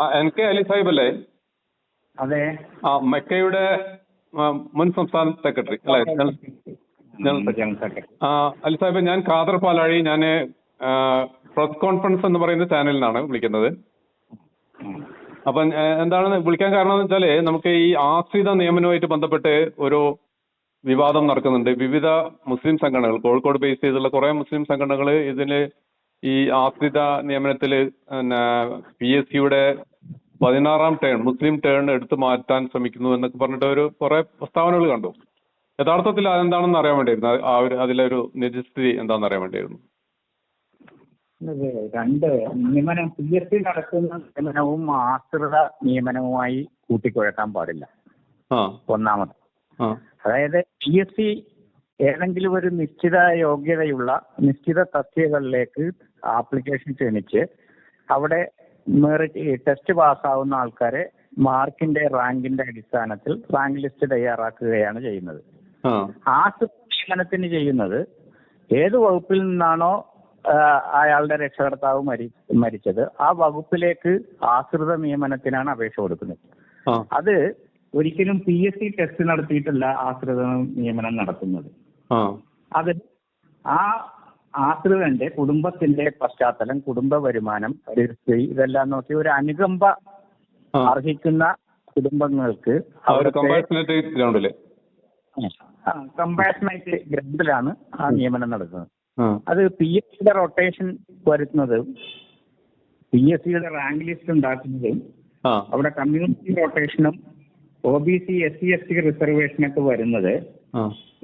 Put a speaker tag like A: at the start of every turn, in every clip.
A: ആ, N K Ali Sahib അല്ലേ?
B: അതെ.
A: ആ മെക്കയുടെ മുൻ സംസ്ഥാന സെക്രട്ടറി അല്ലേ? General- general secretary. ആ, അലി സാഹിബ് ഞാൻ ഖാദർ പാലാഴി ഞാൻ പ്രസ് കോൺഫറൻസ് എന്ന് പറയുന്ന ചാനലിനാണ് വിളിക്കുന്നത്. അപ്പൊ എന്താണ് വിളിക്കാൻ കാരണം എന്ന് വെച്ചാൽ നമുക്ക് ഈ ആശ്രിത നിയമനവുമായിട്ട് ബന്ധപ്പെട്ട് ഒരു വിവാദം നടക്കുന്നുണ്ട്. വിവിധ മുസ്ലിം സംഘടനകൾ കോഴിക്കോട് ബേസ് ചെയ്തുള്ള കുറെ മുസ്ലിം സംഘടനകൾ ഇതിൽ ഈ ആശ്രിത നിയമനത്തിൽ പി എസ് സിയുടെ പതിനാറാം ടേൺ മുസ്ലിം ടേൺ എടുത്തു മാറ്റാൻ ശ്രമിക്കുന്നു എന്നൊക്കെ പറഞ്ഞിട്ട് ഒരു കുറെ പ്രസ്താവനകൾ കണ്ടു. യഥാർത്ഥത്തിൽ അതെന്താണെന്ന് അറിയാൻ വേണ്ടിയിരുന്നു ആ- ഒരു അതിലെ ഒരു നിജസ്ഥിതി എന്താണെന്ന് അറിയാൻ വേണ്ടിയിരുന്നു
B: രണ്ട് നിയമനം പി എസ് സി നടക്കുന്ന നിയമനവും ആശ്രിത നിയമനവുമായി കൂട്ടിക്കുഴക്കാൻ പാടില്ല.
A: ആ.
B: ഒന്നാമത്. അതായത് പി എസ് സി ഏതെങ്കിലും ഒരു നിശ്ചിത യോഗ്യതയുള്ള നിശ്ചിത തസ്തികകളിലേക്ക് ആപ്ലിക്കേഷൻ ക്ഷണിച്ച് അവിടെ മെറിറ്റ് ടെസ്റ്റ് പാസ്സാവുന്ന ആൾക്കാരെ മാർക്കിന്റെ റാങ്കിന്റെ അടിസ്ഥാനത്തിൽ റാങ്ക് ലിസ്റ്റ് തയ്യാറാക്കുകയാണ് ചെയ്യുന്നത്.
A: ആ.
B: നിയമനത്തിന് ചെയ്യുന്നത് ഏത് വകുപ്പിൽ നിന്നാണോ അയാളുടെ രക്ഷകർത്താവ് മരി മരിച്ചത് ആ വകുപ്പിലേക്ക് ആശ്രിത നിയമനത്തിനാണ് അപേക്ഷ കൊടുക്കുന്നത്. അത് ഒരിക്കലും പി എസ് സി ടെസ്റ്റ് നടത്തിയിട്ടല്ല ആശ്രിത നിയമനം നടത്തുന്നത്. അത് ആ ആശ്രിതന്റെ കുടുംബത്തിന്റെ പശ്ചാത്തലം കുടുംബ വരുമാനം പരിസ്ഥിതി ഇതെല്ലാം നോക്കി ഒരു അനുകമ്പ അർഹിക്കുന്ന കുടുംബങ്ങൾക്ക് കമ്പാഷനായിട്ട്
A: കമ്പാഷനേറ്റ്
B: ഗ്രൗണ്ടിലാണ് ആ നിയമനം നടക്കുന്നത്. അത് പി എസ് സിയുടെ റൊട്ടേഷൻ വരുത്തുന്നതും പി എസ് സിയുടെ റാങ്ക് ലിസ്റ്റ് ഉണ്ടാക്കുന്നതും അവിടെ community റൊട്ടേഷനും O B C S C S T റിസർവേഷനൊക്കെ വരുന്നത്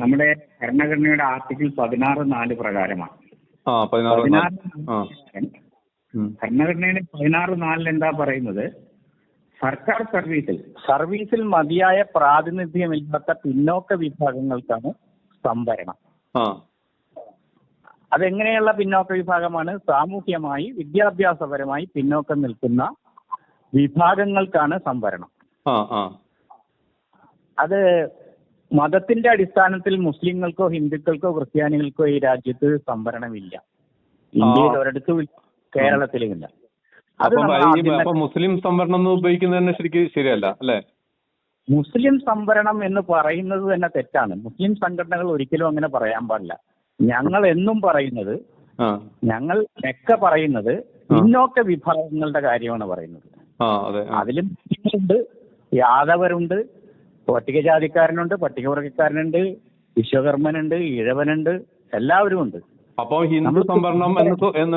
B: നമ്മുടെ ഭരണഘടനയുടെ ആർട്ടിക്കിൾ പതിനാറ് നാല് പ്രകാരമാണ്. ഭരണഘടനയുടെ പതിനാറ് നാലിൽ എന്താ പറയുന്നത്? സർക്കാർ സർവീസിൽ. സർവീസിൽ മതിയായ പ്രാതിനിധ്യമില്ലാത്ത പിന്നോക്ക വിഭാഗങ്ങൾക്കാണ് സംവരണം.
A: ആ.
B: അതെങ്ങനെയുള്ള പിന്നോക്ക വിഭാഗമാണ്? സാമൂഹ്യമായി വിദ്യാഭ്യാസപരമായി പിന്നോക്കം നിൽക്കുന്ന വിഭാഗങ്ങൾക്കാണ് സംവരണം.
A: ആ ആ.
B: അത് മതത്തിന്റെ അടിസ്ഥാനത്തിൽ മുസ്ലിങ്ങൾക്കോ ഹിന്ദുക്കൾക്കോ ക്രിസ്ത്യാനികൾക്കോ ഈ രാജ്യത്ത് സംവരണമില്ല. ഇന്ത്യയിൽ ഒരിടത്തും ഇല്ല, കേരളത്തിലും ഇല്ല
A: അപ്പം മുസ്ലിം സംവരണം എന്ന് ഉപയോഗിക്കുന്നത് തന്നെ ശരിക്കും ശരിയല്ല അല്ലേ?
B: മുസ്ലിം സംവരണം എന്ന് പറയുന്നത് തന്നെ തെറ്റാണ്. മുസ്ലിം സംഘടനകൾ ഒരിക്കലും അങ്ങനെ പറയാൻ പാടില്ല. ഞങ്ങൾ എന്നും പറയുന്നത് ഞങ്ങൾ മെക്ക പറയുന്നത് പിന്നോക്ക വിഭാഗങ്ങളുടെ കാര്യമാണ് പറയുന്നത്. അതിലും മുസ്ലിങ്ങളുണ്ട് യാദവരുണ്ട് പട്ടികജാതിക്കാരനുണ്ട് പട്ടികവർഗക്കാരനുണ്ട് വിശ്വകർമ്മനുണ്ട് ഇഴവനുണ്ട് എല്ലാവരും ഉണ്ട്.
A: അപ്പൊ ഹിന്ദു സംവരണം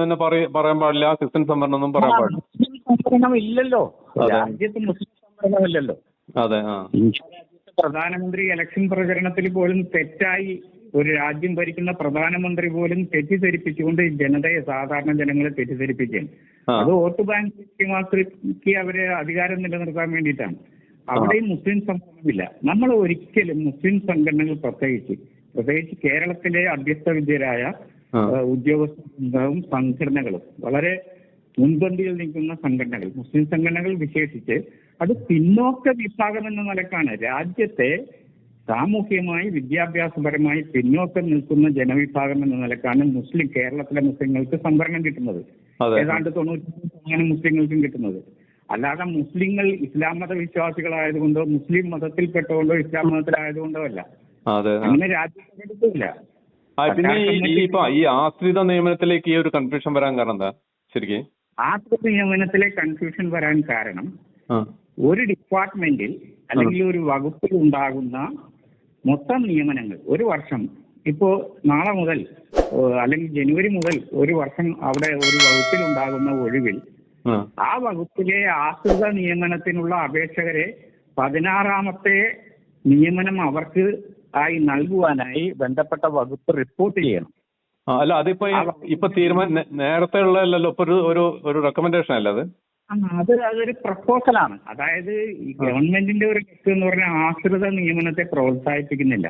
A: എന്ന് പറയാൻ പാടില്ല ക്രിസ്ത്യൻ സംവരണം എന്നും പറയാൻ പാടില്ല.
B: മുസ്ലിം സംവരണം ഇല്ലല്ലോ. രാജ്യത്ത് മുസ്ലിം സംവരണം ഇല്ലല്ലോ.
A: അതെ
B: പ്രധാനമന്ത്രി ഇലക്ഷൻ പ്രചരണത്തിൽ പോലും തെറ്റായി ഒരു രാജ്യം ഭരിക്കുന്ന പ്രധാനമന്ത്രി പോലും തെറ്റിദ്ധരിപ്പിച്ചുകൊണ്ട് ജനതയെ സാധാരണ ജനങ്ങളെ തെറ്റിദ്ധരിപ്പിക്കുകയാണ്. അത് വോട്ട് ബാങ്ക് ലക്ഷ്യമാക്കി അവരെ അധികാരം നിലനിർത്താൻ വേണ്ടിയിട്ടാണ്. അവിടെയും മുസ്ലിം സംഘടനമില്ല നമ്മൾ ഒരിക്കലും മുസ്ലിം സംഘടനകൾ പ്രത്യേകിച്ച് പ്രത്യേകിച്ച് കേരളത്തിലെ അഭ്യസ്ത വിദ്യരായ ഉദ്യോഗസ്ഥവും സംഘടനകളും വളരെ മുൻപന്തിയിൽ നിൽക്കുന്ന സംഘടനകൾ മുസ്ലിം സംഘടനകൾ വിശേഷിച്ച് അത് പിന്നോക്ക വിഭാഗം എന്ന നിലക്കാണ്. രാജ്യത്തെ സാമൂഹ്യമായി വിദ്യാഭ്യാസപരമായി പിന്നോക്കം നിൽക്കുന്ന ജനവിഭാഗം എന്ന നിലക്കാണ് മുസ്ലിം കേരളത്തിലെ മുസ്ലിങ്ങൾക്ക് സംവരണം കിട്ടുന്നത്. ഏതാണ്ട് തൊണ്ണൂറ്റി ശതമാനം മുസ്ലിങ്ങൾക്കും കിട്ടുന്നത്. അല്ലാതെ മുസ്ലിങ്ങൾ ഇസ്ലാം മത വിശ്വാസികളായതുകൊണ്ടോ മുസ്ലിം മതത്തിൽപ്പെട്ടുകൊണ്ടോ ഇസ്ലാം മതത്തിലായതുകൊണ്ടോ അല്ല അങ്ങനെ
A: രാജ്യത്തില്ല പിന്നെ ഈ ഈ ആശ്രിത നിയമനത്തിലേക്ക് ഈ ഒരു കൺഫ്യൂഷൻ വരാൻ കാരണം എന്താ? ശരിക്കും?
B: ആശ്രിത നിയമനത്തിലെ കൺഫ്യൂഷൻ വരാൻ കാരണം ഒരു ഡിപ്പാർട്ട്മെന്റിൽ അല്ലെങ്കിൽ ഒരു വകുപ്പിൽ ഉണ്ടാകുന്ന മൊത്തം നിയമനങ്ങൾ ഒരു വർഷം. ഇപ്പോ നാളെ മുതൽ അല്ലെങ്കിൽ ജനുവരി മുതൽ ഒരു വർഷം അവിടെ ഒരു വകുപ്പിൽ ഉണ്ടാകുന്ന ഒഴിവിൽ
A: ആ.
B: വകുപ്പിലെ ആശ്രിത നിയമനത്തിനുള്ള അപേക്ഷകരെ പതിനാറാമത്തെ നിയമനം അവർക്ക് ആയി നൽകുവാനായി ബന്ധപ്പെട്ട വകുപ്പ് റിപ്പോർട്ട് ചെയ്യണം.
A: അല്ല അതിപ്പോ ഇപ്പൊ തീരുമാനം നേരത്തെ ഉള്ളതല്ലോ ഇപ്പൊ ഒരു ഒരു റെക്കമെൻഡേഷൻ അല്ല അത്?
B: അത് അതൊരു പ്രപ്പോസലാണ് അതായത് ഈ ഗവൺമെന്റിന്റെ ഒരു ലക്ഷ്യം എന്ന് പറഞ്ഞാൽ ആശ്രിത നിയമനത്തെ പ്രോത്സാഹിപ്പിക്കുന്നില്ല.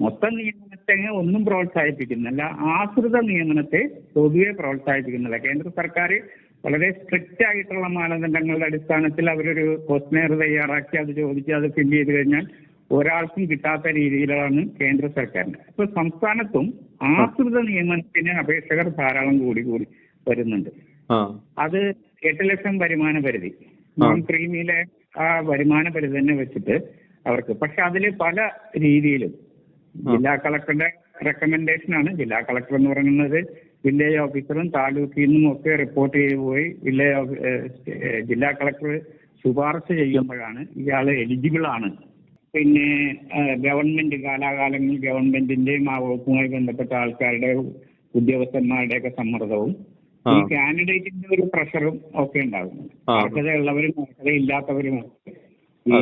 B: മൊത്തം നിയമനത്തെ ഒന്നും പ്രോത്സാഹിപ്പിക്കുന്നില്ല. ആശ്രിത നിയമനത്തെ പൊതുവെ പ്രോത്സാഹിപ്പിക്കുന്നില്ല. കേന്ദ്ര സർക്കാർ വളരെ സ്ട്രിക്റ്റ് ആയിട്ടുള്ള മാനദണ്ഡങ്ങളുടെ അടിസ്ഥാനത്തിൽ അവരൊരു ക്വസ്റ്റനെയർ തയ്യാറാക്കി അത് ചോദിച്ച് അത് ഫില്ല് ചെയ്ത് കഴിഞ്ഞാൽ ഒരാൾക്കും കിട്ടാത്ത രീതിയിലാണ് കേന്ദ്ര സർക്കാരിന്റെ ഇപ്പൊ സംസ്ഥാനത്തും ആശ്രിത നിയമനത്തിന് അപേക്ഷകർ ധാരാളം കൂടി കൂടി വരുന്നുണ്ട്. അത് എട്ട് ലക്ഷം വരുമാന പരിധി. നോൺ ക്രീമിയിലെ ആ വരുമാന പരിധി തന്നെ വെച്ചിട്ട് അവർക്ക്. പക്ഷെ അതിൽ പല രീതിയിലും ജില്ലാ കളക്ടറുടെ റെക്കമെൻഡേഷൻ ആണ്. ജില്ലാ കളക്ടർ എന്ന് പറയുന്നത് വില്ലേജ് ഓഫീസറും താലൂക്കിൽ നിന്നും ഒക്കെ റിപ്പോർട്ട് ചെയ്ത് പോയി വില്ലേജ് ജില്ലാ കളക്ടർ ശുപാർശ ചെയ്യുമ്പോഴാണ് ഇയാൾ എലിജിബിൾ ആണ് പിന്നെ ഗവൺമെന്റ് കാലാകാലങ്ങളിൽ ഗവൺമെന്റിന്റെയും ആ വകുപ്പുമായി ബന്ധപ്പെട്ട ആൾക്കാരുടെ ഉദ്യോഗസ്ഥന്മാരുടെ ഒക്കെ സമ്മർദ്ദവും ഈ. കാൻഡിഡേറ്റിന്റെ ഒരു പ്രഷറും ഒക്കെ ഉണ്ടാകും
A: അർഹത
B: ഉള്ളവരും അർഹത ഇല്ലാത്തവരും ഈ.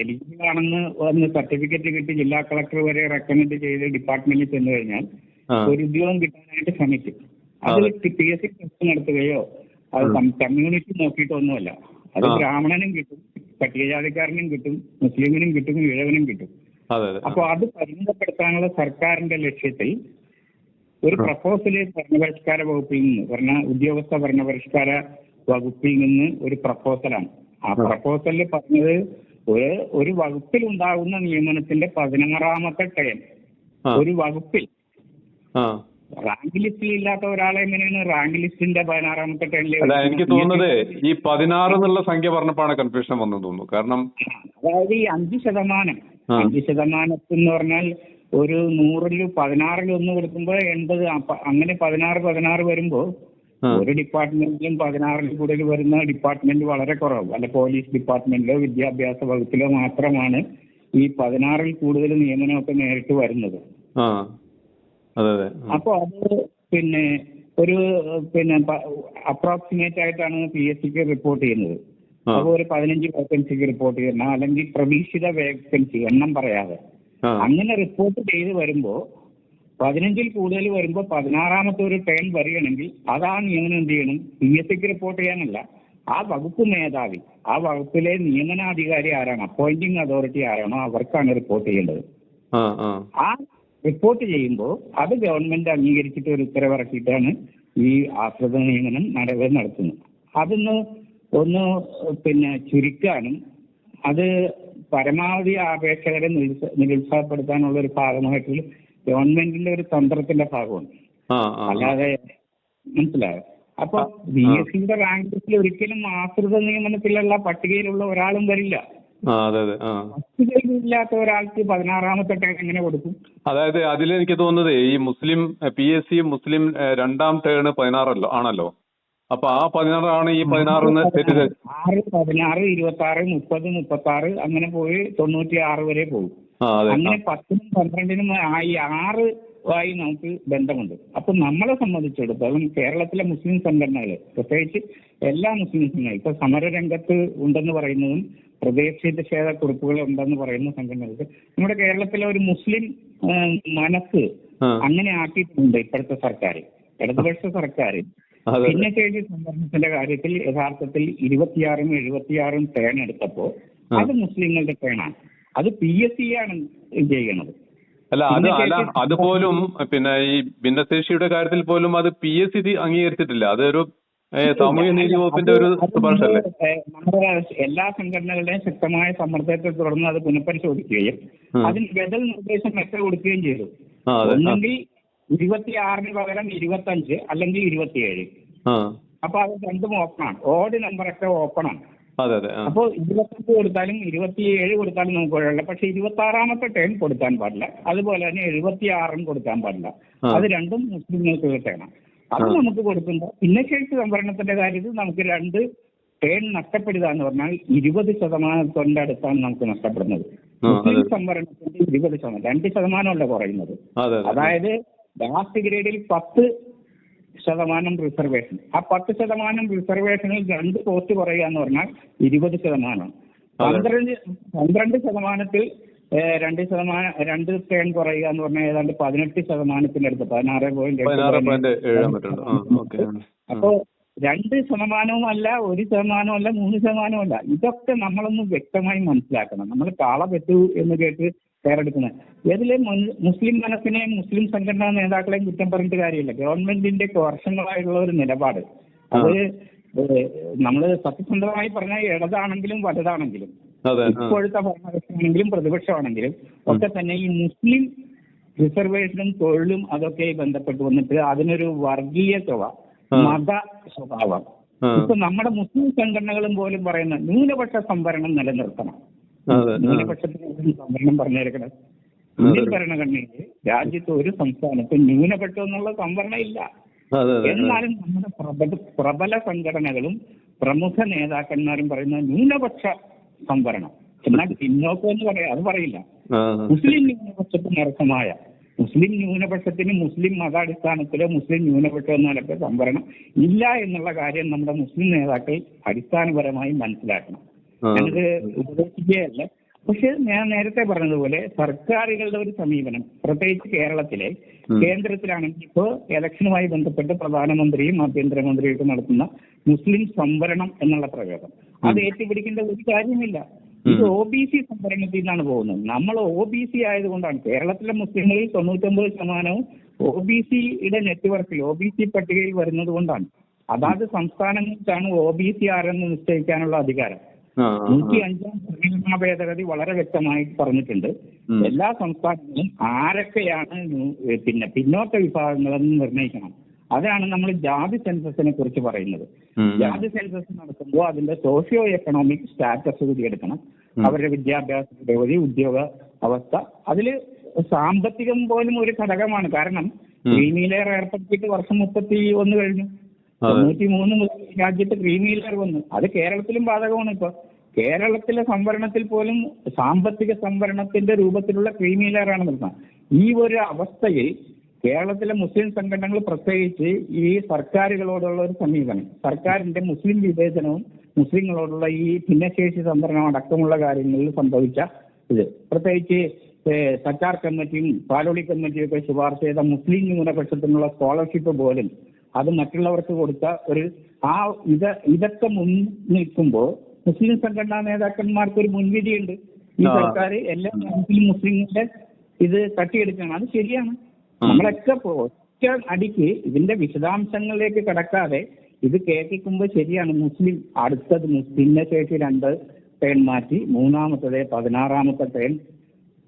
B: എലിജിബിൾ ആണെന്ന് വന്ന് സർട്ടിഫിക്കറ്റ് കിട്ടി ജില്ലാ കളക്ടർ വരെ റെക്കമെൻഡ് ചെയ്ത് ഡിപ്പാർട്ട്മെന്റിൽ ചെന്ന് കഴിഞ്ഞാൽ. ഒരു ഉദ്യോഗം കിട്ടാനായിട്ട് ശ്രമിക്കും അത് പി എസ് സി ടെസ്റ്റ് നടത്തുകയോ അത് കമ്മ്യൂണിറ്റി നോക്കിയിട്ടൊന്നുമല്ല. അത്. ബ്രാഹ്മണനും കിട്ടും പട്ടികജാതിക്കാരനും കിട്ടും മുസ്ലിമിനും കിട്ടും ഇഴവനും കിട്ടും. അപ്പൊ അത് പരിമിതപ്പെടുത്താനുള്ള സർക്കാരിന്റെ ലക്ഷ്യത്തിൽ ഒരു പ്രപ്പോസൽ ഭരണപരിഷ്കാര വകുപ്പിൽ നിന്ന് ഭരണ ഉദ്യോഗസ്ഥ ഭരണപരിഷ്കാര വകുപ്പിൽ നിന്ന് ഒരു പ്രപ്പോസലാണ് ആ പ്രപ്പോസലിൽ പറഞ്ഞത് ഒരു ഒരു വകുപ്പിൽ ഉണ്ടാകുന്ന നിയമനത്തിന്റെ പതിനാറാമത്തെ ടേം. ഒരു വകുപ്പിൽ റാങ്ക് ലിസ്റ്റിൽ ഇല്ലാത്ത ഒരാളെ എങ്ങനെയാണ് റാങ്ക് ലിസ്റ്റിന്റെ പതിനാറാമത്തെ ടേമിൽ
A: അല്ല എനിക്ക് തോന്നുന്നത് ഈ പതിനാറ് എന്നുള്ള സംഖ്യ പറഞ്ഞപ്പോഴാണ് കൺഫ്യൂഷൻ വന്നത് തോന്നുന്നു. കാരണം
B: അതായത് ഈ അഞ്ച് ശതമാനം.
A: അഞ്ച്
B: അഞ്ച് എന്ന് പറഞ്ഞാൽ ഒരു നൂറിൽ പതിനാറിൽ ഒന്ന് കൊടുക്കുമ്പോൾ എൺപത് അങ്ങനെ പതിനാറ് പതിനാറ്
A: വരുമ്പോൾ.
B: ഒരു ഡിപ്പാർട്ട്മെന്റിലും പതിനാറിൽ കൂടുതൽ വരുന്ന ഡിപ്പാർട്ട്മെന്റ് വളരെ കുറവ്. അല്ല പോലീസ് ഡിപ്പാർട്ട്മെന്റിലോ വിദ്യാഭ്യാസ വകുപ്പിലോ മാത്രമാണ് ഈ പതിനാറിൽ കൂടുതൽ നിയമനമൊക്കെ നേരിട്ട് വരുന്നത്. അപ്പൊ അത് പിന്നെ ഒരു പിന്നെ അപ്രോക്സിമേറ്റ് ആയിട്ടാണ് പി എസ് സിക്ക് റിപ്പോർട്ട് ചെയ്യുന്നത്. അപ്പൊ ഒരു പതിനഞ്ച് വേക്കൻസിക്ക് റിപ്പോർട്ട് ചെയ്യണം. അല്ലെങ്കിൽ പ്രതീക്ഷിത വേക്കൻസി എണ്ണം പറയാതെ. അങ്ങനെ റിപ്പോർട്ട് ചെയ്ത് വരുമ്പോ പതിനഞ്ചിൽ കൂടുതൽ വരുമ്പോ പതിനാറാമത്തെ ഒരു ടേൺ വരികയാണെങ്കിൽ അതാണ് നിയമനം എന്ത് ചെയ്യണം? പി എസ് സിക്ക് റിപ്പോർട്ട് ചെയ്യാനല്ല. ആ വകുപ്പ് മേധാവി ആ വകുപ്പിലെ നിയമനാധികാരി ആരാണ്? അപ്പോയിന്റിംഗ് അതോറിറ്റി ആരാണോ അവർക്കാണ് റിപ്പോർട്ട് ചെയ്യേണ്ടത്.
A: ആ
B: റിപ്പോർട്ട് ചെയ്യുമ്പോൾ അത് ഗവൺമെന്റ് അംഗീകരിച്ചിട്ട് ഒരു ഉത്തരവിറക്കിയിട്ടാണ് ഈ ആശ്രിത നിയമനം നടപടി നടത്തുന്നത്. അതൊന്ന് ഒന്ന് പിന്നെ ചുരുക്കാനും അത് പരമാവധി അപേക്ഷകരെ നിരുത്സ- നിരുത്സാഹപ്പെടുത്താനുള്ള ഒരു ഭാഗമായിട്ടുള്ള ഗവൺമെന്റിന്റെ ഒരു തന്ത്രത്തിന്റെ ഭാഗമാണ്. അല്ലാതെ മനസ്സിലായോ? അപ്പൊ ബി എസ് സിയുടെ റാങ്ക് ലിസ്റ്റിൽ ഒരിക്കലും ആശ്രിത നിയമനത്തിലുള്ള പട്ടികയിലുള്ള ഒരാളും വരില്ല. പട്ടികയിലില്ലാത്ത ഒരാൾക്ക് പതിനാറാമത്തെ ടേൺ എങ്ങനെ കൊടുക്കും?
A: അതായത് അതിൽ എനിക്ക് തോന്നുന്നത് ഈ Muslim P S C Muslim രണ്ടാം ടേണ് പതിനാറല്ലോ ആണല്ലോ? അപ്പൊ ആ പതിനാറാണ് ഈ പതിനാറെന്ന്
B: ആറ് പതിനാറ് ഇരുപത്തി ആറ് മുപ്പത് മുപ്പത്തി ആറ് അങ്ങനെ പോയി തൊണ്ണൂറ്റി ആറ് വരെ പോകും. അങ്ങനെ പത്തിനും പന്ത്രണ്ടിനും ആയി ആറ് ആയി നമുക്ക് ബന്ധമുണ്ട്. അപ്പൊ നമ്മളെ സംബന്ധിച്ചിടത്തോളം കേരളത്തിലെ മുസ്ലിം സംഘടനകൾ പ്രത്യേകിച്ച് എല്ലാ മുസ്ലിം സംഘടനകളും ഇപ്പൊ സമരരംഗത്ത് ഉണ്ടെന്ന് പറയുന്നതും പ്രതിഷേധ കുറിപ്പുകൾ ഉണ്ടെന്ന് പറയുന്ന സംഘടനകൾക്ക് നമ്മുടെ കേരളത്തിലെ ഒരു മുസ്ലിം മനസ്സ് അങ്ങനെ ആക്കിയിട്ടുണ്ട് ഇപ്പോഴത്തെ സർക്കാർ ഇടതുപക്ഷ സർക്കാർ
A: പിന്നെ
B: ഭിന്നശേഷി സംവരണത്തിന്റെ കാര്യത്തിൽ യഥാർത്ഥത്തിൽ ഇരുപത്തിയാറും എഴുപത്തിയാറും ടേൺ എടുത്തപ്പോ. അത് മുസ്ലിങ്ങളുടെ ടേണാണ് അത് പി എസ് സി ആണ് ചെയ്യണത്.
A: അല്ല അത് അല്ല അതുപോലും പിന്നെ ഈ ഭിന്നശേഷിയുടെ കാര്യത്തിൽ പോലും അത് പി എസ് സി അംഗീകരിച്ചിട്ടില്ല. അതൊരു സാമൂഹ്യ നീതി വകുപ്പിന്റെ ഒരു
B: അത്
A: ശുപാർശ അല്ലേ
B: ഏഹ്, നമ്മുടെ എല്ലാ സംഘടനകളുടെയും ശക്തമായ സമ്മർദ്ദത്തെ തുടർന്ന് അത് പുനഃപരിശോധിക്കുകയും
A: അതിൽ
B: അതിന് ബദൽ നിർദ്ദേശം മെച്ച കൊടുക്കുകയും ചെയ്തു. ഒന്നെങ്കിൽ ഇരുപത്തിയാറിന് പകരം ഇരുപത്തഞ്ച് അല്ലെങ്കിൽ ഇരുപത്തിയേഴ്. അപ്പൊ അത് രണ്ടും ഓപ്പണാണ്. ഓഡ് നമ്പറൊക്കെ ഓപ്പണാണ്.
A: അതെ അതെ
B: അപ്പൊ ഇരുപത്തഞ്ച് കൊടുത്താലും ഇരുപത്തിയേഴ് കൊടുത്താലും നമുക്ക് കുഴപ്പമില്ല പക്ഷെ ഇരുപത്തി ആറാമത്തെ ടേം കൊടുക്കാൻ പാടില്ല. അതുപോലെ തന്നെ എഴുപത്തിയാറും കൊടുക്കാൻ പാടില്ല. അത് രണ്ടും മുസ്ലിങ്ങൾക്ക് കിട്ടണം. അത്. നമുക്ക് കൊടുക്കുമ്പോൾ ഭിന്നശേഷി സംവരണത്തിന്റെ കാര്യത്തിൽ നമുക്ക് രണ്ട് ടേൺ നഷ്ടപ്പെടുക എന്ന് പറഞ്ഞാൽ ഇരുപത് ശതമാനത്തിന്റെ അടുത്താണ് നമുക്ക് നഷ്ടപ്പെടുന്നത് മുസ്ലിം. സംവരണത്തിന്റെ ഇരുപത് ശതമാനം രണ്ട് ശതമാനമല്ല കുറയുന്നത്
A: അതെ അതെ
B: അതായത് ലാസ്റ്റ് ഗ്രേഡിൽ പത്ത് ശതമാനം റിസർവേഷൻ ആ പത്ത് ശതമാനം റിസർവേഷനിൽ രണ്ട് പോസ്റ്റ് കുറയുക എന്ന് പറഞ്ഞാൽ ഇരുപത് ശതമാനം. പന്ത്രണ്ട് പന്ത്രണ്ട് ശതമാനത്തിൽ രണ്ട് ശതമാനം രണ്ട് ടേൺ കുറയുക എന്ന് പറഞ്ഞാൽ ഏതാണ്ട് പതിനെട്ട് പതിനാറ് പോയിന്റ്
A: പതിനാറ് പോയിന്റ്
B: അപ്പോ രണ്ട് ശതമാനവും അല്ല ഒരു ശതമാനവും അല്ല മൂന്ന് ശതമാനവും അല്ല. ഇതൊക്കെ നമ്മളൊന്ന് വ്യക്തമായി മനസ്സിലാക്കണം. നമ്മൾ കാള പറ്റൂ എന്ന് കേട്ട് പേരെടുക്കുന്നത് ഇതിൽ മുസ്ലിം മനസ്സിനെയും മുസ്ലിം സംഘടനാ നേതാക്കളെയും കുറ്റം പറഞ്ഞിട്ട് കാര്യമില്ല. ഗവൺമെന്റിന്റെ വർഷങ്ങളായുള്ള ഒരു നിലപാട്. അത് നമ്മൾ സത്യസന്ധമായി പറഞ്ഞാൽ ഇടതാണെങ്കിലും വലുതാണെങ്കിലും ഇപ്പോഴത്തെ ഭരണകക്ഷിയാണെങ്കിലും പ്രതിപക്ഷമാണെങ്കിലും ഒക്കെ തന്നെ ഈ മുസ്ലിം റിസർവേഷനും തൊഴിലും അതൊക്കെ ബന്ധപ്പെട്ട് വന്നിട്ട് അതിനൊരു വർഗീയ മത സ്വഭാവം. ഇപ്പൊ നമ്മുടെ മുസ്ലിം സംഘടനകളും പോലും പറയുന്ന ന്യൂനപക്ഷ സംവരണം നിലനിർത്തണം. ന്യൂനപക്ഷത്തിന് സംവരണം പറഞ്ഞേക്കണം. ഇന്ത്യൻ ഭരണഘടനയിൽ രാജ്യത്ത് ഒരു സംസ്ഥാനത്ത് ന്യൂനപക്ഷം എന്നുള്ള സംവരണം ഇല്ല. എന്നാലും നമ്മുടെ പ്രബല സംഘടനകളും പ്രമുഖ നേതാക്കന്മാരും പറയുന്ന ന്യൂനപക്ഷ സംവരണം. എന്നാൽ പിന്നോക്കം എന്ന് പറയാം അത് പറയില്ല. മുസ്ലിം ന്യൂനപക്ഷത്തിന് അർഹമായ മുസ്ലിം ന്യൂനപക്ഷത്തിന് മുസ്ലിം മതാടിസ്ഥാനത്തിലോ മുസ്ലിം ന്യൂനപക്ഷം എന്നാലൊക്കെ സംവരണം ഇല്ല എന്നുള്ള കാര്യം നമ്മുടെ മുസ്ലിം നേതാക്കൾ അടിസ്ഥാനപരമായി മനസ്സിലാക്കണം. ഞാനിത് ഉപദേശിക്കുകയല്ല. പക്ഷെ ഞാൻ നേരത്തെ പറഞ്ഞതുപോലെ സർക്കാരുകളുടെ ഒരു സമീപനം പ്രത്യേകിച്ച് കേരളത്തിലെ. കേന്ദ്രത്തിലാണെങ്കിൽ ഇപ്പോൾ ഇലക്ഷനുമായി ബന്ധപ്പെട്ട് പ്രധാനമന്ത്രിയും ആഭ്യന്തരമന്ത്രിയും ഒക്കെ നടത്തുന്ന മുസ്ലിം സംവരണം എന്നുള്ള പ്രയോഗം. അത് ഏറ്റുപിടിക്കേണ്ട ഒരു കാര്യമില്ല. ഇത് ഒ ബി സി സംവരണത്തിൽ നിന്നാണ് പോകുന്നത്. നമ്മൾ ഒ ബി സി ആയതുകൊണ്ടാണ് കേരളത്തിലെ മുസ്ലിങ്ങളിൽ തൊണ്ണൂറ്റൊമ്പത് ശതമാനവും ഒ ബി സിയുടെ നെറ്റ്വർക്കിൽ ഒ ബി സി പട്ടികയിൽ വരുന്നത് കൊണ്ടാണ്. അതാത് സംസ്ഥാനങ്ങൾക്കാണ് ഒ ബി സി ആരെന്ന് നിശ്ചയിക്കാനുള്ള അധികാരം. നൂറ്റി അഞ്ചാം ഭരണഘടനാ ഭേദഗതി വളരെ വ്യക്തമായി പറഞ്ഞിട്ടുണ്ട്. എല്ലാ സംസ്ഥാനങ്ങളും ആരൊക്കെയാണ് പിന്നെ പിന്നോക്ക വിഭാഗങ്ങളെന്ന് നിർണയിക്കണം. അതാണ് നമ്മൾ ജാതി സെൻസസിനെ കുറിച്ച് പറയുന്നത്. ജാതി സെൻസസ് നടത്തുമ്പോൾ അതിന്റെ സോഷ്യോ എക്കണോമിക് സ്റ്റാറ്റസ് കൂടി എടുക്കണം അവരുടെ വിദ്യാഭ്യാസ പുരോഗതി ഉദ്യോഗ അവസ്ഥ. അതിൽ സാമ്പത്തികം പോലും ഒരു ഘടകമാണ്. കാരണം
A: ക്രീമിലെയർ
B: ക്രീമി ലെയർ ഏർപ്പെടുത്തിയിട്ട് വർഷം മുപ്പത്തി ഒന്ന് കഴിഞ്ഞു. തൊണ്ണൂറ്റി മൂന്ന് മുതൽ രാജ്യത്ത് ഗ്രീൻ വീലർ വന്നു. അത് കേരളത്തിലും ബാധകമാണ് ഇപ്പൊ. കേരളത്തിലെ സംവരണത്തിൽ പോലും സാമ്പത്തിക സംവരണത്തിന്റെ രൂപത്തിലുള്ള ക്രീമി വീലറാണ് നിൽക്കുന്നത് ഈ ഒരു അവസ്ഥയിൽ കേരളത്തിലെ മുസ്ലിം സംഘടനകൾ പ്രത്യേകിച്ച് ഈ സർക്കാരുകളോടുള്ള ഒരു സമീപനം സർക്കാരിന്റെ മുസ്ലിം വിവേചനവും മുസ്ലിങ്ങളോടുള്ള ഈ ഭിന്നശേഷി സംവരണം അടക്കമുള്ള കാര്യങ്ങളിൽ സംഭവിച്ച ഇത്. പ്രത്യേകിച്ച് സർക്കാർ കമ്മിറ്റിയും പാലോളി കമ്മിറ്റിയും ഒക്കെ ശുപാർശ ചെയ്ത മുസ്ലിം ന്യൂനപക്ഷത്തിനുള്ള സ്കോളർഷിപ്പ് പോലും അത് മറ്റുള്ളവർക്ക് കൊടുത്ത ഒരു ആ ഇത് ഇതൊക്കെ മുൻ നിൽക്കുമ്പോൾ മുസ്ലിം സംഘടനാ നേതാക്കന്മാർക്ക് ഒരു മുൻവിധിയുണ്ട്. ഈ സർക്കാർ എല്ലാ മുസ്ലിം മുസ്ലിങ്ങളുടെ ഇത് തട്ടിയെടുക്കണം. അത് ശരിയാണ്. നമ്മളൊക്കെ ഒറ്റ അടിക്ക് ഇതിന്റെ വിശദാംശങ്ങളിലേക്ക് കടക്കാതെ ഇത് കേൾക്കുമ്പോൾ ശരിയാണ്. മുസ്ലിം അടുത്തത് മുസ്ലിമിനെ ശേഷി രണ്ട് ടേൺ മാറ്റി മൂന്നാമത്തത് പതിനാറാമത്തെ ടേൺ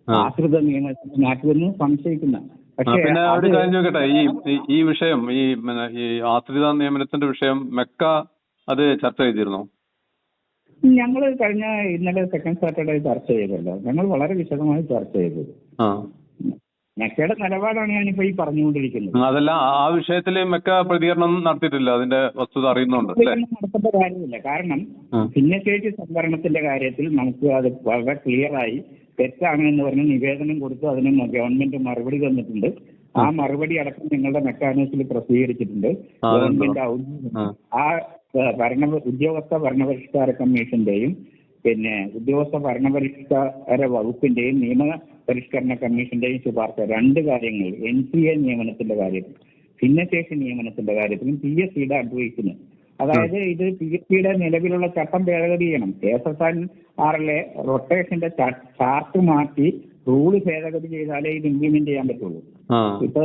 A: ആ.
B: ആശ്രിത നിയമത്തിൽ മാറ്റുമെന്ന് സംശയിക്കുന്ന
A: ആ,
B: പക്ഷേ
A: പിന്നെ ഒരു കാര്യം ചോദിക്കട്ടെ? ഈ ഈ- വിഷയം ഈ ഈ ആശ്രിത നിയമനത്തിന്റെ വിഷയം മെക്ക അത് ചർച്ച ചെയ്തിരുന്നു?
B: ഞങ്ങൾ കഴിഞ്ഞ ഇന്നലെ സെക്കൻഡ് സാറ്റർഡേ ചർച്ച ചെയ്തല്ലോ. ഞങ്ങൾ വളരെ വിശദമായി ചർച്ച ചെയ്തത് മെക്കയുടെ നിലപാടാണ് ഞാനിപ്പോ ഈ പറഞ്ഞുകൊണ്ടിരിക്കുന്നത്.
A: അതല്ല ആ- വിഷയത്തിൽ മെക്ക പ്രതികരണം നടത്തിയിട്ടില്ല. അതിന്റെ വസ്തുത അറിയുന്നുണ്ട്
B: നടത്തേണ്ട കാര്യമില്ല. കാരണം. ഭിന്നശേഷി സംവരണത്തിന്റെ കാര്യത്തിൽ നമുക്ക് അത് വളരെ ക്ലിയറായി തെറ്റാണ് എന്ന് പറഞ്ഞ് നിവേദനം കൊടുത്തു അതിന് ഗവൺമെന്റ് മറുപടി തന്നിട്ടുണ്ട് ആ മറുപടി അടക്കം നിങ്ങളുടെ മെക്കാനിസത്തിൽ പ്രസിദ്ധീകരിച്ചിട്ടുണ്ട്? ഗവൺമെന്റ്
A: ആ.
B: ഭരണ ഉദ്യോഗസ്ഥ ഭരണപരിഷ്കാര കമ്മീഷന്റെയും പിന്നെ ഉദ്യോഗസ്ഥ ഭരണപരിഷ്കാര വകുപ്പിന്റെയും നിയമ പരിഷ്കരണ കമ്മീഷന്റെയും ശുപാർശ രണ്ട് കാര്യങ്ങൾ എൻ സി എ നിയമനത്തിന്റെ കാര്യത്തിൽ ഭിന്നശേഷി നിയമനത്തിന്റെ കാര്യത്തിലും പി എസ് സിയുടെ അഡ്വൈസിന് അതായത് ഇത് പി എസ് സിയുടെ നിലവിലുള്ള ചട്ടം ഭേദഗതി ചെയ്യണം കെ എസ് എസ് എൻ ആറിലെ റൊട്ടേഷന്റെ ചാർട്ട് മാറ്റി റൂൾ ഭേദഗതി ചെയ്താലേ ഇത് ഇംപ്ലിമെന്റ് ചെയ്യാൻ പറ്റുള്ളൂ. ഇപ്പൊ.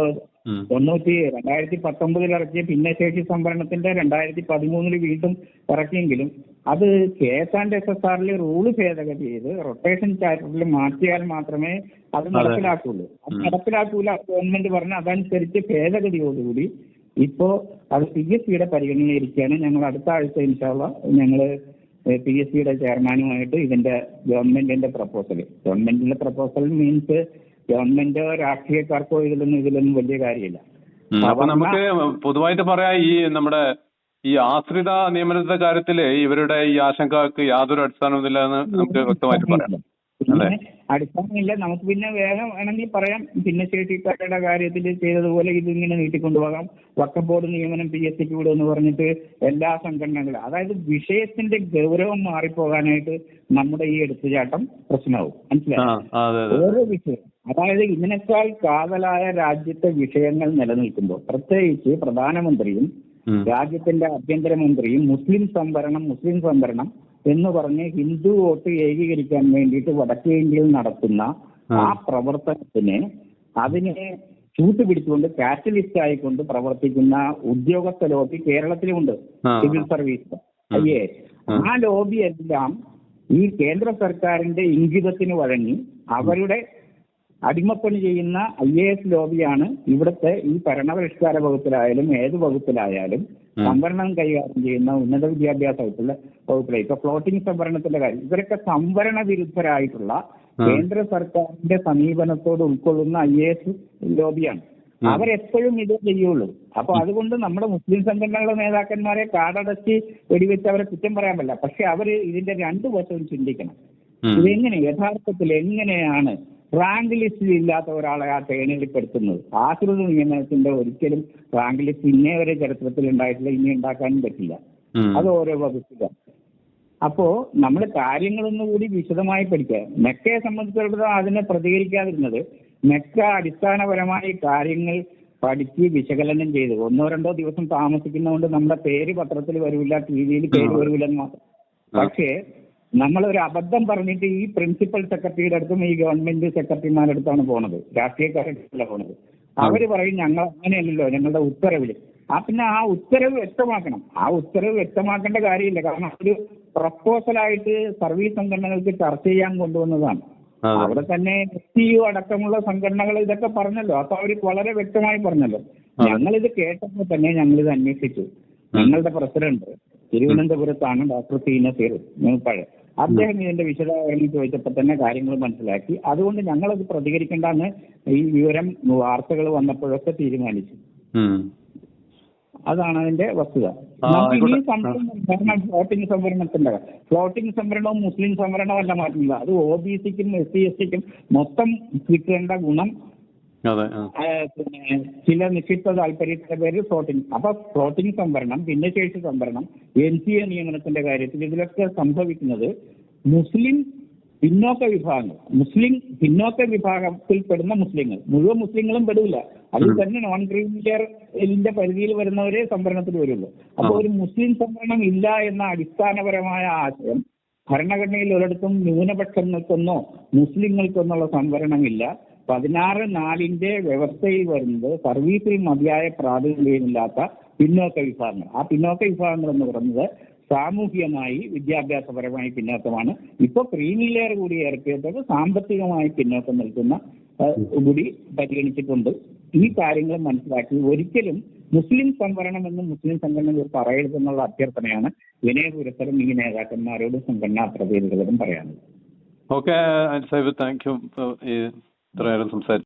B: തൊണ്ണൂറ്റി രണ്ടായിരത്തി പത്തൊമ്പതിൽ ഇറക്കിയ ഭിന്നശേഷി സംവരണത്തിന്റെ രണ്ടായിരത്തി പതിമൂന്നിൽ വീണ്ടും ഇറക്കിയെങ്കിലും അത് K S and S S ആറിൽ റൂൾ ഭേദഗതി ചെയ്ത് റൊട്ടേഷൻ ചാർട്ടറിൽ മാറ്റിയാൽ മാത്രമേ അത് നടപ്പിലാക്കുള്ളൂ. അത് നടപ്പിലാക്കൂല ഗവൺമെന്റ് പറഞ്ഞ അതനുസരിച്ച് ഭേദഗതിയോടുകൂടി ഇപ്പോ അത് പി എസ് സിയുടെ പരിഗണനയിരിക്കുകയാണ് ഞങ്ങൾ അടുത്ത ആഴ്ച ഇൻഷാള്ള ഞങ്ങൾ പി എസ് സിയുടെ ചെയർമാനുമായിട്ട് ഇതിന്റെ ഗവൺമെന്റിന്റെ പ്രപ്പോസൽ ഗവൺമെന്റിന്റെ പ്രപ്പോസൽ മീൻസ് ഗവൺമെന്റോ രാഷ്ട്രീയക്കാർക്കോ ഇതിലൊന്നും ഇതിലൊന്നും വലിയ കാര്യമില്ല.
A: അപ്പൊ നമുക്ക് പൊതുവായിട്ട് പറയാ ഈ നമ്മുടെ ഈ ആശ്രിത നിയമനത്തിന്റെ കാര്യത്തിൽ ഇവരുടെ ഈ ആശങ്കക്ക് യാതൊരു അടിസ്ഥാനവുമില്ല എന്ന് നമുക്ക് വ്യക്തമായിട്ട് പറയാം.
B: പിന്നെ അടിസ്ഥാനമില്ല. നമുക്ക് പിന്നെ വേഗം വേണമെങ്കിൽ പറയാം. ഭിന്നശേഷിക്കാരുടെ കാര്യത്തിൽ ചെയ്തതുപോലെ ഇതിങ്ങനെ നീട്ടിക്കൊണ്ടുപോകാം. വക്കം ബോർഡ് നിയമനം പി എസ് സിക്ക് വിടുമെന്ന് പറഞ്ഞിട്ട് എല്ലാ സംഘടനകളും അതായത് വിഷയത്തിന്റെ ഗൗരവം മാറിപ്പോകാനായിട്ട് നമ്മുടെ ഈ എടുത്തുചാട്ടം പ്രശ്നമാവും. മനസ്സിലായി? ഓരോ വിഷയം അതായത് ഇതിനേക്കാൾ കാതലായ രാജ്യത്തെ വിഷയങ്ങൾ നിലനിൽക്കുമ്പോൾ പ്രത്യേകിച്ച് പ്രധാനമന്ത്രിയും. രാജ്യത്തിന്റെ ആഭ്യന്തരമന്ത്രിയും മുസ്ലിം സംവരണം മുസ്ലിം സംവരണം എന്ന് പറഞ്ഞ് ഹിന്ദു വോട്ട് ഏകീകരിക്കാൻ വേണ്ടിയിട്ട് വടക്കേ ഇന്ത്യയിൽ നടത്തുന്ന ആ. പ്രവർത്തനത്തിന് അതിനെ ചൂട്ടുപിടിച്ചുകൊണ്ട് കാറ്റലിസ്റ്റ് ആയിക്കൊണ്ട് പ്രവർത്തിക്കുന്ന ഉദ്യോഗസ്ഥ ലോബി കേരളത്തിലുമുണ്ട്. Civil service. അയ്യേ. ആ. ലോബി എല്ലാം ഈ കേന്ദ്ര സർക്കാരിന്റെ ഇംഗിതത്തിന് വഴങ്ങി അവരുടെ അടിമപ്പണി ചെയ്യുന്ന ഐ എ എസ് ലോബിയാണ് ഇവിടുത്തെ ഈ ഭരണപരിഷ്കാര വകുപ്പിലായാലും ഏത് വകുപ്പിലായാലും. സംവരണം കൈകാര്യം ചെയ്യുന്ന ഉന്നത വിദ്യാഭ്യാസ വകുപ്പിലെ വകുപ്പിലെ ഇപ്പൊ ഫ്ലോട്ടിംഗ് സംവരണത്തിന്റെ കാര്യം. ഇവരൊക്കെ സംവരണ വിരുദ്ധരായിട്ടുള്ള കേന്ദ്ര സർക്കാരിന്റെ സമീപനത്തോട് ഉൾക്കൊള്ളുന്ന ഐ എ എസ് ലോബിയാണ്. അവരെപ്പോഴും ഇത് ചെയ്യുള്ളൂ. അപ്പൊ അതുകൊണ്ട് നമ്മുടെ മുസ്ലിം സംഘടനകളുടെ നേതാക്കന്മാരെ കാടടച്ച് വെടിവെച്ച് അവരെ കുറ്റം പറയാൻ പറ്റില്ല. പക്ഷെ അവർ ഇതിന്റെ രണ്ടു വശവും ചിന്തിക്കണം. ഇതെങ്ങനെ യഥാർത്ഥത്തിൽ എങ്ങനെയാണ് റാങ്ക് ലിസ്റ്റിൽ ഇല്ലാത്ത ഒരാളെ ആ ട്രെയിനിൽപ്പെടുത്തുന്നത് ആശ്രിത നിയമനത്തിന്റെ ഒരിക്കലും റാങ്ക് ലിസ്റ്റ് ഇന്നേ വരെ ചരിത്രത്തിൽ ഉണ്ടായിട്ടില്ല ഇനി ഉണ്ടാക്കാനും പറ്റില്ല. അത് ഓരോ വകുപ്പിലാണ് അപ്പോ നമ്മൾ കാര്യങ്ങളൊന്നും കൂടി വിശദമായി പഠിക്കുക. മെക്കയെ സംബന്ധിച്ചിടത്തോളം അതിനെ പ്രതികരിക്കാതിരുന്നത് മെക്ക അടിസ്ഥാനപരമായി കാര്യങ്ങൾ പഠിച്ച് വിശകലനം ചെയ്ത്. ഒന്നോ രണ്ടോ ദിവസം താമസിക്കുന്നതുകൊണ്ട് നമ്മുടെ പേര് പത്രത്തിൽ വരില്ല ടി വിയിൽ പേര് വരില്ല എന്ന് മാത്രം. പക്ഷേ നമ്മളൊരു അബദ്ധം പറഞ്ഞിട്ട് ഈ പ്രിൻസിപ്പൽ സെക്രട്ടറിയുടെ അടുത്തും ഈ ഗവൺമെന്റ് സെക്രട്ടറിമാരുടെ അടുത്താണ് പോണത്. രാഷ്ട്രീയക്കാരുടെ പോണത്. അവർ പറയും ഞങ്ങൾ അങ്ങനെയല്ലല്ലോ ഞങ്ങളുടെ ഉത്തരവിൽ. ആ പിന്നെ ആ ഉത്തരവ് വ്യക്തമാക്കണം. ആ ഉത്തരവ് വ്യക്തമാക്കേണ്ട കാര്യമില്ല. കാരണം ഒരു പ്രപ്പോസലായിട്ട് സർവീസ് സംഘടനകൾക്ക് ചർച്ച ചെയ്യാൻ കൊണ്ടുവന്നതാണ്. അവിടെ തന്നെ എസ് ടി യു അടക്കമുള്ള സംഘടനകൾ ഇതൊക്കെ പറഞ്ഞല്ലോ. അപ്പൊ അവർ വളരെ വ്യക്തമായി പറഞ്ഞല്ലോ.
A: ഞങ്ങൾ
B: ഇത് കേട്ടപ്പോൾ തന്നെ ഞങ്ങൾ ഇത് അന്വേഷിച്ചു. ഞങ്ങളുടെ പ്രസിഡന്റ് തിരുവനന്തപുരത്താണ് ഡോക്ടർ സീന തീർ മൂപ്പഴ്. അദ്ദേഹം ഇതിന്റെ വിശദീകരണം ചോദിച്ചപ്പോൾ തന്നെ കാര്യങ്ങൾ മനസ്സിലാക്കി. അതുകൊണ്ട് ഞങ്ങളത് പ്രതികരിക്കേണ്ടെന്ന് ഈ വിവരം വാർത്തകൾ വന്നപ്പോഴൊക്കെ തീരുമാനിച്ചു. അതാണ് അതിന്റെ വസ്തുത. നമുക്ക്. സംവരണം ഫ്ലോട്ടിംഗ് സംവരണത്തിന്റെ ഫ്ലോട്ടിംഗ് സംവരണവും മുസ്ലിം സംവരണവും അല്ല മാറ്റുന്നത് അത് ഒ ബി സിക്കും എസ് സി എസ് ടിക്കും മൊത്തം കിട്ടേണ്ട ഗുണം പിന്നെ ചില നിക്ഷിപ്ത താല്പര്യത്തിന്റെ പേരിൽ ഫ്ലോട്ടിംഗ്. അപ്പൊ ഫ്ലോട്ടിംഗ് സംവരണം ഭിന്നശേഷി സംവരണം എൻ സി എ നിയമനത്തിന്റെ കാര്യത്തിൽ ഇതിലൊക്കെ സംഭവിക്കുന്നത് മുസ്ലിം പിന്നോക്ക വിഭാഗങ്ങൾ മുസ്ലിം പിന്നോക്ക വിഭാഗത്തിൽ പെടുന്ന മുസ്ലിങ്ങൾ. മുഴുവൻ മുസ്ലിങ്ങളും പെടില്ല അതിൽ. തന്നെ നോൺ ക്രീമിയറിന്റെ പരിധിയിൽ വരുന്നവരെ സംവരണത്തിൽ വരുള്ളൂ. അപ്പൊ ഒരു മുസ്ലിം സംവരണം ഇല്ല എന്ന അടിസ്ഥാനപരമായ ആശയം ഭരണഘടനയിൽ ഒരിടത്തും ന്യൂനപക്ഷങ്ങൾക്കൊന്നോ മുസ്ലിങ്ങൾക്കൊന്നുള്ള സംവരണമില്ല. പതിനാറ് നാലിന്റെ വ്യവസ്ഥയിൽ വരുന്നത് സർവീസിൽ മതിയായ പ്രാതിനിധ്യമില്ലാത്ത പിന്നോക്ക വിഭാഗങ്ങൾ. ആ പിന്നോക്ക വിഭാഗങ്ങൾ എന്ന് പറയുന്നത് സാമൂഹികമായി വിദ്യാഭ്യാസപരമായി പിന്നോക്കമാണ്. ഇപ്പൊ ക്രീമിലെയർ കൂടി ഏർപ്പെടുത്തത് സാമ്പത്തികമായി പിന്നോക്കം നിൽക്കുന്ന കൂടി പരിഗണിച്ചിട്ടുണ്ട്. ഈ കാര്യങ്ങൾ മനസ്സിലാക്കി. ഒരിക്കലും മുസ്ലിം സംവരണം എന്ന് മുസ്ലിം സംഘടനകൾ പറയരുതെന്നുള്ള അഭ്യർത്ഥനയാണ് വിനയപുരത്തരം ഈ നേതാക്കന്മാരോടും സംഘടനാ പ്രതിനിധികളോടും പറയാനുള്ളത്.
A: ഓക്കെ താങ്ക് യു ഈ ഇത്രയേറെ സംസാരിച്ചു.